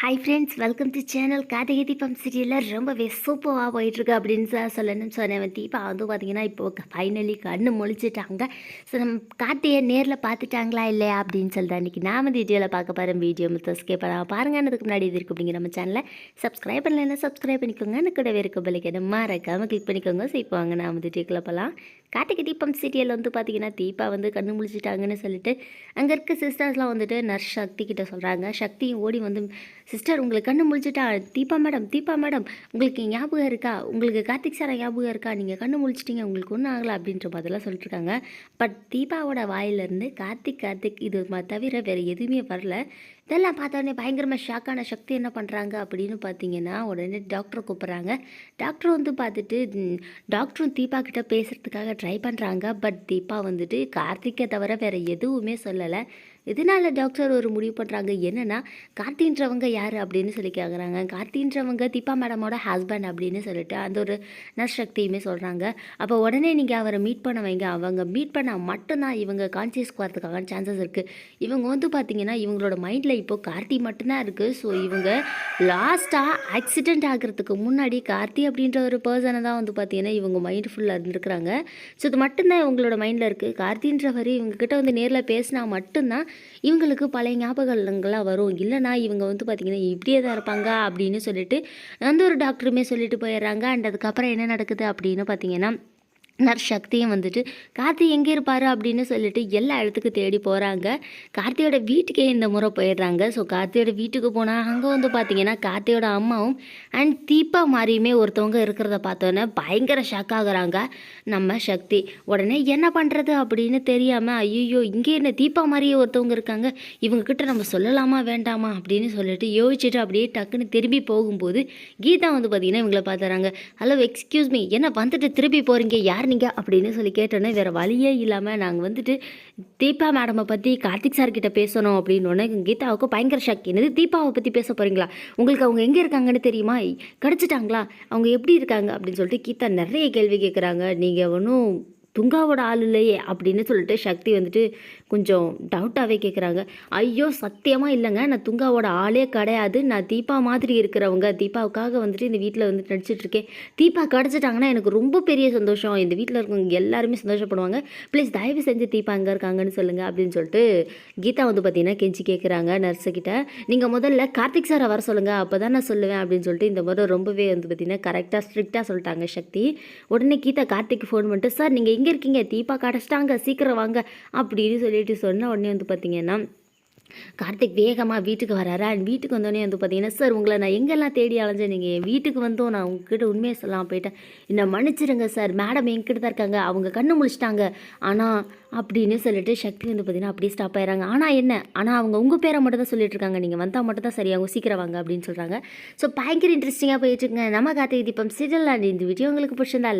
Hi friends welcome to channel Karthigai Deepam சீரியலில் ரொம்பவே சூப்பராக போயிட்டுருக்கு அப்படின்னு சார் சொல்லணும்னு சொன்னேன். தீபா வந்து பார்த்தீங்கன்னா இப்போ ஃபைனலி கண்ணு முழிச்சிட்டாங்க. ஸோ நம்ம கார்த்திகை நேரில் பார்த்துட்டாங்களா இல்லையா அப்படின்னு சொல்லிட்டு அன்றைக்கி நாம வீடியோவில் பார்க்க போகிறேன் வீடியோ மொத்தம் ஸ்கேப் பண்ணாமல் பாருங்க. அதுக்கு முன்னாடி இது இருக்கு அப்படிங்கிற நம்ம சேனலை சப்ஸ்கிரைப் பண்ணலைன்னா சப்ஸ்கிரைப் பண்ணிக்கோங்க. எனக்கு கூடவே இருக்க பிள்ளைக்கு மறக்காமல் கிளிக் பண்ணிக்கோங்க. ஸோ இப்போ வாங்க நாம வீடியோக்குள்ளே போகலாம் கார்த்திகை தீபம் சீரியல் வந்து பார்த்தீங்கன்னா தீபா வந்து கண்ணு முழிச்சிட்டாங்கன்னு சொல்லிட்டு அங்கே இருக்க சிஸ்டர்ஸ்லாம் வந்துட்டு நர்ஸ் சக்தி கிட்ட சொல்கிறாங்க சக்தியும் ஓடி வந்து சிஸ்டர் உங்களுக்கு கண்ணு முழிச்சிட்டா? தீபா மேடம் தீபா மேடம் உங்களுக்கு ஞாபகம் இருக்கா? உங்களுக்கு கார்த்திக் சாரா ஞாபகம் இருக்கா? நீங்கள் கண்ணு முழிச்சிட்டிங்க உங்களுக்கு ஒன்றும் ஆகலை அப்படின்ற மாதிரிலாம் சொல்லிட்டுருக்காங்க பட் தீபாவோட வாயிலிருந்து கார்த்திக் கார்த்திக் இது தவிர வேறு எதுவுமே வரல. இதெல்லாம் பார்த்தோன்னே பயங்கரமாக ஷாக்கான சக்தி என்ன பண்ணுறாங்க அப்படின்னு பார்த்தீங்கன்னா உடனே டாக்டரை கூப்பிட்றாங்க. டாக்டர் வந்து பார்த்துட்டு டாக்டரும் தீபா கிட்ட பேசுகிறதுக்காக ட்ரை பண்ணுறாங்க பட் தீபா வந்துட்டு கார்த்திக்கை தவிர வேறு எதுவுமே சொல்லலை. இதனால் டாக்டர் ஒரு முடிவு பண்ணுறாங்க என்னென்னா கார்த்தின்றவங்க யார் அப்படின்னு சொல்லி கேட்குறாங்க கார்த்தின்றவங்க தீபா மேடமோட ஹஸ்பண்ட் அப்படின்னு சொல்லிட்டு அந்த ஒரு நர்ஸ் சக்தியுமே சொல்கிறாங்க அப்போ உடனே நீங்கள் அவரை மீட் பண்ண வைங்க. அவங்க மீட் பண்ணால் மட்டும்தான் இவங்க கான்சியஸ்க்கு வரதுக்கான சான்சஸ் இருக்குது இவங்க வந்து பார்த்தீங்கன்னா இவங்களோட மைண்டில் இப்போது கார்த்தி மட்டும்தான் இருக்குது ஸோ இவங்க லாஸ்ட்டாக ஆக்சிடெண்ட் ஆகிறதுக்கு முன்னாடி கார்த்தி அப்படின்ற ஒரு பர்சனை தான் வந்து பார்த்தீங்கன்னா இவங்க மைண்ட் ஃபுல்லாக இருந்திருக்கிறாங்க. ஸோ இது மட்டும்தான் இவங்களோட மைண்டில் இருக்குது கார்த்தின்றவர் இவங்கக்கிட்ட வந்து நேரில் பேசினா மட்டும்தான் இவங்களுக்கு பழைய ஞாபகங்கள்லாம் வரும். இல்லைனா இவங்க வந்து பார்த்திங்கன்னா இப்படியே தான் இருப்பாங்க அப்படின்னு சொல்லிட்டு அந்த ஒரு டாக்டருமே சொல்லிட்டு போயிடுறாங்க. அண்ட் அதுக்கப்புறம் என்ன நடக்குது அப்படின்னு பார்த்தீங்கன்னா நர் சக்தியும் வந்துட்டு கார்த்தி எங்கே இருப்பார்? அப்படின்னு சொல்லிட்டு எல்லா இடத்துக்கும் தேடி போகிறாங்க கார்த்தியோட வீட்டுக்கே இந்த முறை போயிடுறாங்க. ஸோ கார்த்தியோட வீட்டுக்கு போனால் அங்கே வந்து பார்த்தீங்கன்னா கார்த்தியோட அம்மாவும் அண்ட் தீபா மாதிரியுமே ஒருத்தவங்க இருக்கிறத பார்த்தோன்னே பயங்கர ஷாக் ஆகுறாங்க. நம்ம சக்தி உடனே என்ன பண்ணுறது அப்படின்னு தெரியாமல் ஐயோ இங்கே என்ன தீபா மாதிரியே ஒருத்தவங்க இருக்காங்க. இவங்கக்கிட்ட நம்ம சொல்லலாமா வேண்டாமா? அப்படின்னு சொல்லிட்டு யோசிச்சுட்டு அப்படியே டக்குன்னு திரும்பி போகும்போது கீதா வந்து பார்த்தீங்கன்னா இவங்களை பார்த்துறாங்க ஹலோ எக்ஸ்கியூஸ் மீ என்ன வந்துட்டு திருப்பி போகிறீங்க யார் நீங்கள் அப்படின்னு சொல்லி கேட்டோன்னே வேறு வழியே இல்லாமல் நாங்கள் வந்துட்டு தீபா மேடமை பற்றி கார்த்திக் சார்கிட்ட பேசணும் அப்படின்னோடனே கீதாவுக்கு பயங்கர ஷாக் என்னது தீபாவை பற்றி பேச போகிறீங்களா உங்களுக்கு அவங்க எங்கே இருக்காங்கன்னு தெரியுமா? கிடச்சிட்டாங்களா? அவங்க எப்படி இருக்காங்க? அப்படின்னு சொல்லிட்டு கீதா நிறைய கேள்வி கேட்குறாங்க நீங்கள் ஒன்றும் துங்காவோட ஆள் இல்லையே அப்படின்னு சொல்லிட்டு சக்தி வந்துட்டு கொஞ்சம் டவுட்டாகவே கேட்குறாங்க ஐயோ சத்தியமாக இல்லைங்க. நான் துங்காவோட ஆளே கிடையாது. நான் தீபா மாதிரி இருக்கிறவங்க. தீபாவுக்காக வந்துட்டு இந்த வீட்டில் வந்துட்டு நடிச்சிட்ருக்கேன் தீபா கிடச்சிட்டாங்கன்னா எனக்கு ரொம்ப பெரிய சந்தோஷம். இந்த வீட்டில் இருக்கவங்க எல்லாருமே சந்தோஷப்படுவாங்க. ப்ளீஸ் தயவு செஞ்சு தீபா எங்கே இருக்காங்கன்னு சொல்லுங்கள் அப்படின்னு சொல்லிட்டு கீதா வந்து பார்த்தீங்கன்னா கெஞ்சி கேட்குறாங்க நர்ஸுக்கிட்ட நீங்கள் முதல்ல கார்த்திக் சாரை வர சொல்லுங்கள் அப்போ தான் நான் சொல்லுவேன் அப்படின்னு சொல்லிட்டு இந்த முறை ரொம்பவே வந்து பார்த்தீங்கன்னா கரெக்டாக ஸ்ட்ரிக்டாக சொல்லிட்டாங்க சக்தி. உடனே கீதா கார்த்திக் ஃபோன் பண்ணிட்டு சார் நீங்கள் எங்கே இருக்கீங்க? தீபா கிடச்சிட்டாங்க சீக்கிரம் வாங்க அப்படின்னு சொல்லிட்டு சொன்ன உடனே வந்து பார்த்தீங்கன்னா கார்த்திக் வேகமாக வீட்டுக்கு வராரு. அண்ட் வீட்டுக்கு வந்தோடனே வந்து பார்த்தீங்கன்னா சார் உங்களை நான் எங்கெல்லாம் தேடி அலைஞ்சேன்? நீங்கள் என் வீட்டுக்கு வந்தோம் நான் உங்ககிட்ட உண்மையை சொல்லலாம் போயிட்டேன். என்னை மன்னிச்சிருங்க சார். மேடம் என்கிட்ட தான் இருக்காங்க. அவங்க கண்ணு முழிச்சிட்டாங்க. ஆனால் அப்படின்னு சொல்லிட்டு சக்தி வந்து பார்த்தீங்கன்னா அப்படியே ஸ்டாப் ஆயிடுறாங்க ஆனால் என்ன? ஆனால் அவங்க உங்கள் பேரை மட்டும் தான் சொல்லிட்டு இருக்காங்க. நீங்கள் வந்தால் மட்டும் தான் சரி அவங்க சீக்கிரம் வாங்க அப்படின்னு சொல்கிறாங்க ஸோ பயங்கர இன்ட்ரெஸ்டிங்காக போயிட்டுருக்குங்க நம்ம கார்த்திகை தீபம் சீரியல் அண்ட் இந்த வீடியோ உங்களுக்கு பிடிச்சிருந்தா லைக்